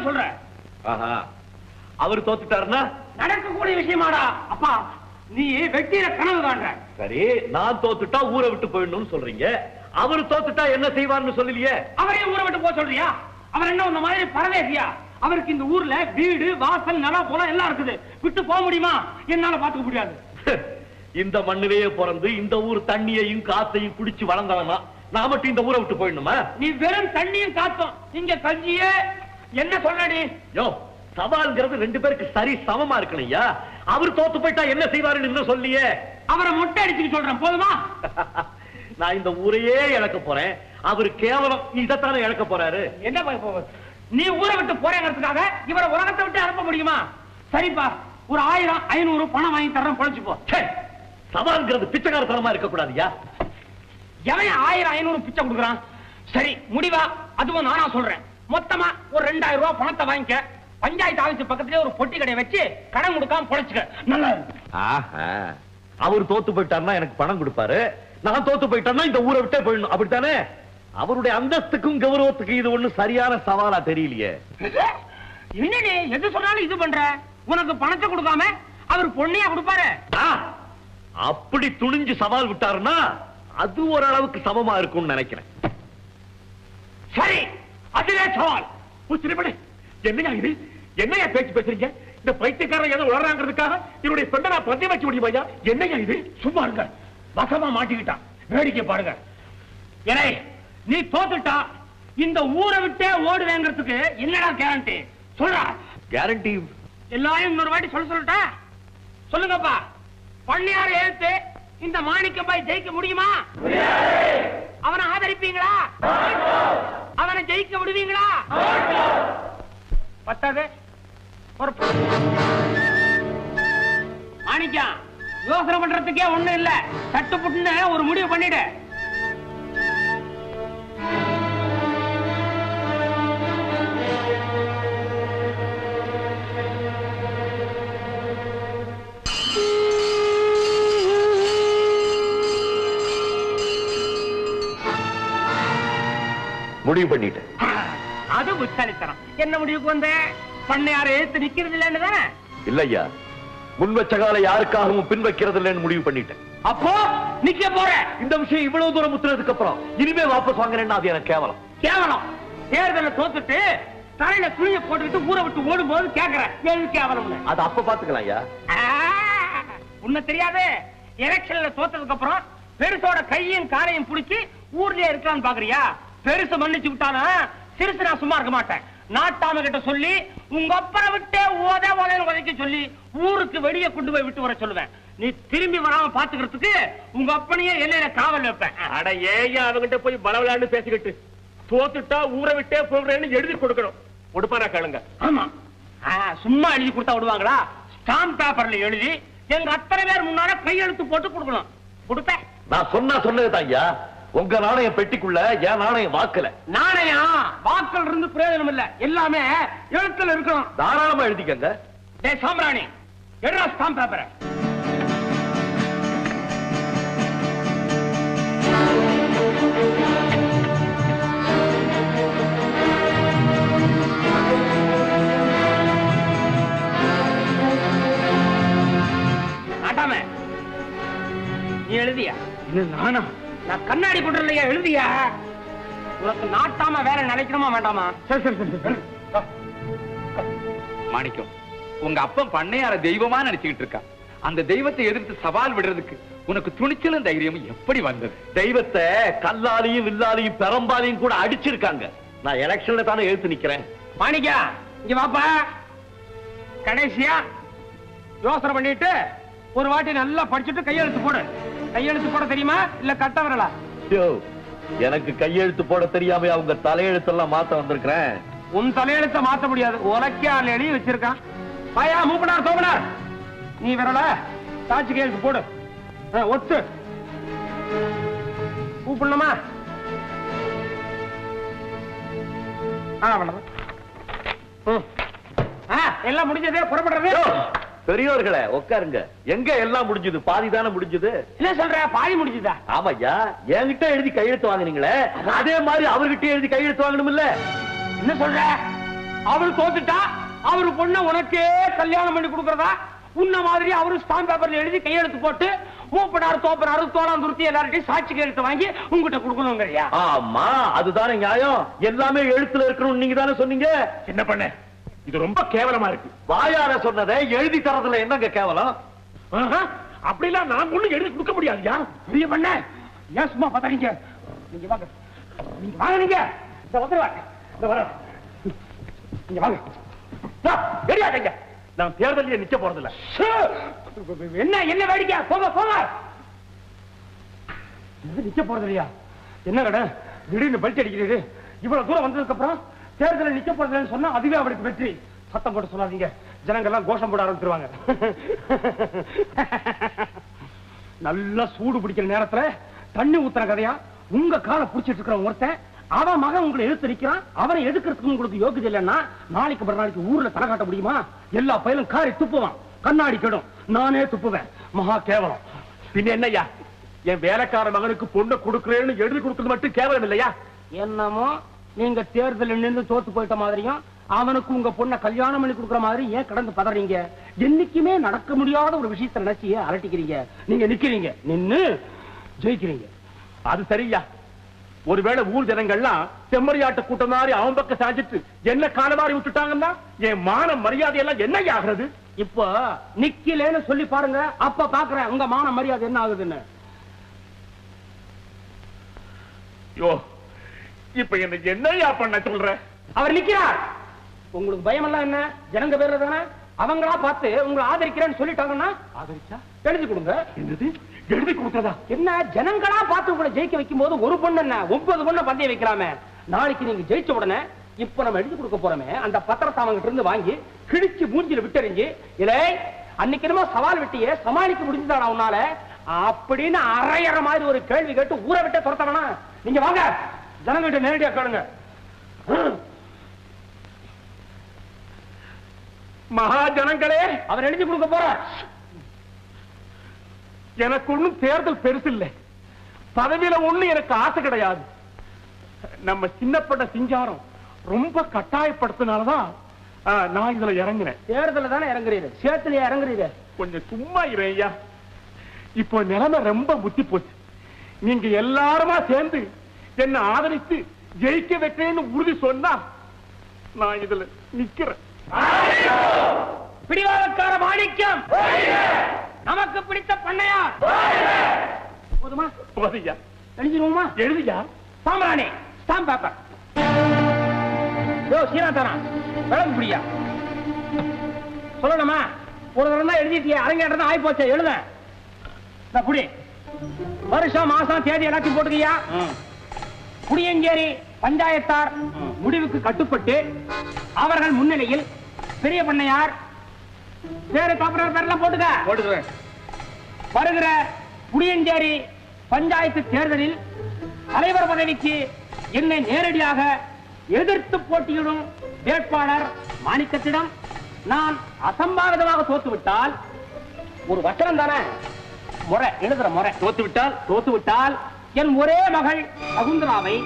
சொல்ற? ஆஹா. அவர் தோத்துட்டாருன்னா? நடக்கக்கூடிய விஷயமாடா. அப்பா நீ வெட்டியில கனவு காண்ற. சரி நான் தோத்துட்டா ஊரை விட்டு போயிடணும்னு சொல்றீங்க. அவர் தோத்துட்டா என்ன செய்வார்னு சொல்லலையே? அவரையும் ஊரை விட்டு போக சொல்றியா? அவர் என்ன உன்ன மாதிரி பரதேசியா? அவருக்கு இந்த ஊர்ல வீடு வாசல் நிலம் போல எல்லாம் இருக்குது. விட்டு போக முடியுமா? என்னால பாத்துக்க முடியாது. இந்த மண்ணிலேயே பிறந்து இந்த ஊர் தண்ணியையும் காத்தையும் குடிச்சு வளர்ந்தவனா? நான் மட்டும் இந்த ஊரை விட்டு போயிடணுமா? நீ வெறும் தண்ணியும் காத்தும். இங்க கஞ்சியே என்ன சொல்லடி யோ சவால்ங்கிறது ரெண்டு பேருக்கு சரி சமமா இருக்கணையா அவர் தோத்து போயிட்டா என்ன செய்வாருன்னு இன்னும் சொல்லியே. அவரை மொட்டை அடிச்சுக்க சொல்றேன். போதுமா? நான் இந்த ஊரையே இழக்க போறேன். அவர் கேவலம் இதைத்தானே இழக்க போறாரு. என்ன நீ ஊரை விட்டு போறேங்கிறதுக்காக இவரை உலகத்தை விட்டு அனுப்ப முடியுமா? சரிப்பா ஒரு ஆயிரம் ஐநூறு பணம் வாங்கி தரேன் பொழைச்சு போ. ச்சே, சவால்ங்கிறது பிச்சைக்காரத்தனமா இருக்க கூடாதுயா எவன் ஆயிரம் ஐநூறு பிச்சை கொடுக்குறான்? சரி முடிவா. அதுவும் நானா சொல்றேன். மொத்தமா ஒரு ரெண்டாயிரம் ரூபாய் பணத்தை வாங்கிக்க. பஞ்சாயத்து ஆபீஸ் பக்கத்துலயே ஒரு பொட்டி கடையை வச்சு கடன் கொடுக்காம பொழைச்சுக்க. நல்லா. அவர் தோத்து போயிட்டாருன்னா எனக்கு பணம் கொடுப்பாரு. நான் தோத்து போயிட்டேன்னா இந்த ஊரை விட்டே போயிடணும். அப்படித்தானே? அவருடைய அந்தஸ்துக்கும் கௌரவத்துக்கும் இது ஒண்ணும் சரியான சவாலா தெரியலையே. என்னடி எது சொன்னாலும் இது பண்ற? உனக்கு பணத்தை கொடுக்காம அவர் பொண்ணையா கொடுப்பாரு? அப்படி துணிஞ்சு சவால் விட்டாருன்னா அது ஓரளவுக்கு சமமா இருக்கும்னு நினைக்கிறேன். அதுவே சவால். திருப்படி என்னையா இது? என்னையா பேச்சு பேசுறீங்க? இந்த பைத்தியக்காரன் ஏதோ உளறாங்கிறதுக்காக என்னுடைய சொந்த நான் பந்தயம் வச்சு முடியுமா என்னையா இது? சும்மா இருங்க. வசமா மாட்டிக்கிட்டான். வேடிக்கை பாருங்க. ஏனே நீ தோத்துட்டா இந்த ஊரை விட்டே ஓடுவேங்கிறதுக்கு என்னடா கேரண்டி சொல்றா. கேரண்டி எல்லாரும் இன்னொரு வாட்டி சொல்ல சொல்லட்டா? சொல்லுங்கப்பா. பண்ணையார ஏத்து இந்த மாணிக்கம் பாய் ஜெயிக்க முடியுமா? அவனை ஆதரிப்பீங்களா? அவனை ஜெயிக்க விடுவீங்களா பத்தாது மாணிக்கம் யோசனை பண்றதுக்கே ஒண்ணும் இல்ல. சட்டு புட்டுன்னு ஒரு முடிவு பண்ணிடு. முடிவு பண்ணிட்டேன். அது புத்தாலித்தனம் என்ன முடிவுக்கு வந்த? பண்ணையார ஏத்து நிக்கிறது இல்லன்னு தானே? இல்லையா? முன் வச்ச கால யாருக்காகவும் பின் வைக்கிறது இல்லைன்னு முடிவு பண்ணிட்டேன். அப்போ நிக்க போற. இந்த விஷயம் இவ்வளவு தூரம் முத்துனதுக்கு அப்புறம் இனிமே வாபஸ் வாங்குறேன்னா அது எனக்கு கேவலம். கேவலம். தேர்தலை தோத்துட்டு தலையில துணிய போட்டுக்கிட்டு ஊரை விட்டு ஓடும் போது கேக்குறேன். எது கேவலம்னு? அது அப்ப பாத்துக்கலாம் ஐயா. உன்னை தெரியாது. எலெக்ஷன்ல தோத்ததுக்கு அப்புறம் பெருசோட கையும் காலையும் புடிச்சு ஊர்லயே இருக்கலாம்னு பாக்குறியா? பெருசு மன்னிச்சு விட்டாலும் சிறுசு நான் சும்மா இருக்க மாட்டேன். நாட்டாம கிட்ட சொல்லி உங்க அப்பரை விட்டே ஓத ஓதன்னு உதைக்க சொல்லி ஊருக்கு வெளியே கொண்டு போய் விட்டு வர சொல்லுவேன். நீ திரும்பி வராம பாத்துக்கிறதுக்கு உங்க அப்பனையே எல்லையில காவல் வைப்பேன். அட ஏயா அவங்கிட்ட போய் பலவலான்னு பேசிக்கிட்டு. தோத்துட்டா ஊரை விட்டே போகிறேன்னு எழுதி கொடுக்கணும். கொடுப்பாரா கேளுங்க. ஆமா. சும்மா எழுதி கொடுத்தா விடுவாங்களா? ஸ்டாம்ப் பேப்பர்ல எழுதி எங்க அத்தனை பேர் முன்னால கையெழுத்து போட்டு கொடுக்கணும். கொடுப்பேன். நான் சொன்னா சொன்னதுதான் ஐயா உங்க நாணயம் பெட்டிக்குள்ள என் நாணயம் வாக்கல. நாணயம் வாக்கள் இருந்து பிரயோஜனம் இல்ல எல்லாமே எழுத்துல இருக்கணும். தாராளமா எழுதிக்கங்க. டே சாம்பிராணி. எடுறா ஸ்டாம்ப் பேப்பரை நாட்டாம நீ எழுதியா? நானா நான்? இல்லையா எழுதியா? உனக்கு நாட்டாம வேற நினைக்கணுமா வேண்டாமா? சரி சரி சரி மாணிக்கம் உங்க அப்பன் பண்ணையார தெய்வமா நினைச்சுக்கிட்டு இருக்கான் அந்த தெய்வத்தை எதிர்த்து சவால் விடுறதுக்கு உனக்கு துணிச்சலும் தைரியமும் எப்படி வந்தது? தெய்வத்தை கல்லாலையும் வில்லாலையும் பெரம்பாலையும் கூட அடிச்சிருக்காங்க. நான் எலெக்ஷன்ல தானே எழுத்து நிக்கிறேன். மாணிக்கா இங்க வாப்பா. கடைசியா யோசனை பண்ணிட்டு ஒரு வாட்டி நல்லா படிச்சுட்டு கையெழுத்து போடு. கையெழுத்து போட தெரியுமா? இல்ல கட்ட வரலா? யோ, எனக்கு கையெழுத்து போட தெரியாம அவங்க தலையெழுத்தெல்லாம் மாத்த வந்திருக்கிறேன். உன் தலையெழுத்த மாத்த முடியாது. உலக்கியால் எழுதி வச்சிருக்கான். பாயா மூப்பனார் சோமனார். நீ வரல சாட்சி கையெழுத்து போடு. ஒத்து. கூப்பிடணுமா? ஆ எல்லாம் முடிஞ்சது? புறப்படுறது? பெரியோர்களே உட்காருங்க. எங்க எல்லாம் முடிஞ்சது? பாதி தானே முடிஞ்சது? என்ன சொல்ற? பாதி முடிஞ்சுதா? ஆமாய்யா. என்கிட்ட எழுதி கையெழுத்து வாங்குனீங்களே? அதே மாதிரி அவர்கிட்ட எழுதி கையெழுத்து வாங்கணும் இல்ல என்ன சொல்ற? அவரு தோத்துட்டா அவரு பொண்ண உனக்கே கல்யாணம் பண்ணி கொடுக்கறதா? உன்ன மாதிரி அவரு ஸ்டாம்ப் பேப்பர்ல எழுதி கையெழுத்து போட்டு மூப்பனாரு தோப்பனாரு தோளாம் துருத்தி எல்லார்ட்டையும் சாட்சி கையெழுத்து வாங்கி உங்ககிட்ட கொடுக்கணுங்கறியா? ஆமா அதுதானே நியாயம். எல்லாமே எழுத்துல இருக்கணும் நீங்க தானே சொன்னீங்க? என்ன பண்ண? இது ரொம்ப கேவலமா இருக்கு. வாயார சொன்னதை எழுதி தரதுல என்னங்க கேவலம்? அப்படிலாம் நான் ஒண்ணும் எழுதி கொடுக்க முடியாதுயா? பெரிய பண்ண ஏன் சும்மா பத்தாதீங்க நீங்க வாங்க. நீங்க வாங்க நீங்க. இந்த வந்துருவாங்க இந்த வர நீங்க வாங்க. வெளியாடுங்க நான் தேர்தலில் நிக்க போறதில்ல! என்ன என்ன வேடிக்கை? போங்க போங்க. நிக்க போறது இல்லையா என்ன கடை? திடீர்னு பல்ட் அடிக்கிறது இவ்வளவு தூரம் வந்ததுக்கு அப்புறம் தேர்தலில் நிக்க போறதுன்னு சொன்னா அதுவே அவருக்கு வெற்றி. சத்தம் போட்டு சொல்லாதீங்க. ஜனங்கள்லாம் கோஷம் போட ஆரம்பிச்சிருவாங்க. நல்லா சூடு பிடிக்கிற நேரத்துல தண்ணி ஊத்துற கதையா? உங்க காலை புடிச்சிட்டு இருக்கிற ஒருத்தன் அவன் மகன் உங்களை எழுத்து நிக்கிறான் அவனை எடுக்கிறதுக்கு உங்களுக்கு யோகியதை இல்லைன்னா நாளைக்கு மறுநாளைக்கு ஊர்ல தலை காட்ட முடியுமா? எல்லா பயிலும் காரி துப்புவான். கண்ணாடி கெடும். நானே துப்புவேன். மகா கேவலம். பின்ன என்னையா என் வேலைக்கார மகனுக்கு பொண்ணை கொடுக்கிறேன்னு எழுதி கொடுக்கறது மட்டும் கேவலம் இல்லையா? என்னமோ நீங்க தேர்தலில் நின்று தோத்து போயிட்ட மாதிரியும் அவனுக்கு உங்க பொண்ணை கல்யாணம் பண்ணி கொடுக்குற மாதிரி ஏன் கடந்து பதறீங்க? என்னைக்குமே நடக்க முடியாத ஒரு விஷயத்தை நினைச்சு அரட்டிக்கிறீங்க. நீங்க நிக்கிறீங்க. நின்னு ஜெயிக்கிறீங்க. அது சரியா? ஒருவேளை ஊர் ஜனங்கள்லாம் செம்மறியாட்டு கூட்டம் மாதிரி அவன் பக்கம் சாஞ்சிட்டு என்ன கால மாதிரி விட்டுட்டாங்கன்னா என் மான மரியாதை எல்லாம் என்ன ஆகுறது? இப்போ நிக்கலேன்னு சொல்லி பாருங்க. அப்ப பாக்குறேன் உங்க மான மரியாதை என்ன ஆகுதுன்னு. யோ இப்ப எனக்கு என்னய்யா பண்ண சொல்ற? அவர் நிக்கிறார். உங்களுக்கு பயம் எல்லாம் என்ன? ஜனங்க பேர்ல தானே? அவங்களா பார்த்து உங்களை ஆதரிக்கிறேன்னு சொல்லிட்டாங்கன்னா ஆதரிச்சா? எழுதி கொடுங்க. என்னது? எழுதி கொடுத்ததா? என்ன? ஜனங்களா பார்த்து உங்களை ஜெயிக்க வைக்கும் போது ஒரு பொண்ணு என்ன? ஒன்பது பொண்ணை பந்தயம் வைக்கலாமே. நாளைக்கு நீங்க ஜெயிச்ச உடனே இப்ப நம்ம எழுதி கொடுக்க போறோமே. அந்த பத்திரத்தை அவங்க இருந்து வாங்கி கிழிச்சு மூஞ்சில விட்டறிஞ்சு இலே அன்னைக்கு என்னமோ சவால் விட்டியே சமாளிக்க முடிஞ்சதாடா உன்னால? அப்படின்னு அரையற மாதிரி ஒரு கேள்வி கேட்டு ஊரை விட்டு துரத்தவனா? நீங்க வாங்க. ஜனங்கிட்ட நேரடியா கேளுங்க. மகா ஜனங்களே அவர் எழுதி கொடுக்க போறார் எனக்கு ஒண்ணும் தேர்தல் பெருசு இல்லை பதவியில ஒண்ணு எனக்கு ஆசை கிடையாது. நம்ம சின்னப்பட்ட சிங்காரம் ரொம்ப கட்டாயப்படுத்தினாலதான் நான் இதுல இறங்கினேன். தேர்தல தானே இறங்குறீரு? சேத்துலயா இறங்குறீரு. கொஞ்சம் சும்மா இறையா இப்போ நிலைமை ரொம்ப புத்தி போச்சு. நீங்க எல்லாருமா சேர்ந்து என்ன ஆதரித்து ஜெயிக்க வைக்கிறேன்னு உறுதி சொன்னா நான் இதுல நிக்கிறேன் பிடிவாதக்கார மாணிக்கம். நமக்கு பிடித்த பண்ணையார். போதுமா? போதையா எழுதிடுவோமா? எழுதியா? சாம்பிராணி ஸ்டாம்ப் பேப்பர் யோ சீனாத்தானா விளக்கு பிடியா. சொல்லணுமா? ஒரு தடவை தான் எழுதிட்டியே. அரங்கேற்றம் ஆகி போச்சு எழுத புடி. வருஷம் மாசம் தேதி எல்லாத்தையும் போட்டுக்கியா? புடியஞ்சேரி பஞ்சாயத்தார் முடிவுக்கு கட்டுப்பட்டு அவர்கள் முன்னிலையில் பெரிய பண்ணையார் பேரு காப்பரர் பேர்லாம் போட்டுக்க. போட்டுக்கிறேன். வருகிற புளியஞ்சேரி பஞ்சாயத்து தேர்தலில் தலைவர் பதவிக்கு என்னை நேரடியாக எதிர்த்து போட்டியிடும் வேட்பாளர் மாணிக்கத்திடம் நான் அசம்பாவிதமாக தோத்துவிட்டால் ஒரு வசனம் தானே? முறை எழுதுற முறை. தோத்து விட்டால் தோத்து விட்டால் என் ஒரே மகள் சகுந்தராவை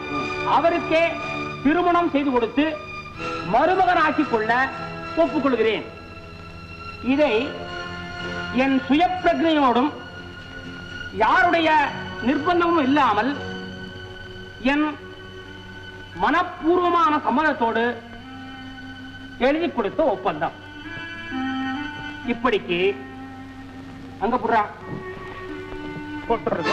அவருக்கே திருமணம் செய்து கொடுத்து மருமகன் ஆக்கிக் கொள்ள ஒப்புக்கொள்கிறேன். இதை என் சுய பிரஜையோடும் யாருடைய நிர்பந்தமும் இல்லாமல் என் மனப்பூர்வமான சம்மதத்தோடு எழுதி கொடுத்த ஒப்பந்தம். இப்படிக்கு அங்க புறா போட்டுறது.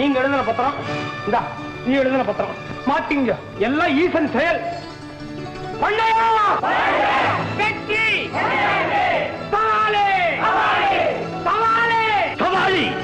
நீங்க எழுதின பத்திரம். இந்தா நீ எழுதின பத்திரம். மாட்டீங்க. எல்லாம் ஈசன் செயல். வெற்றி.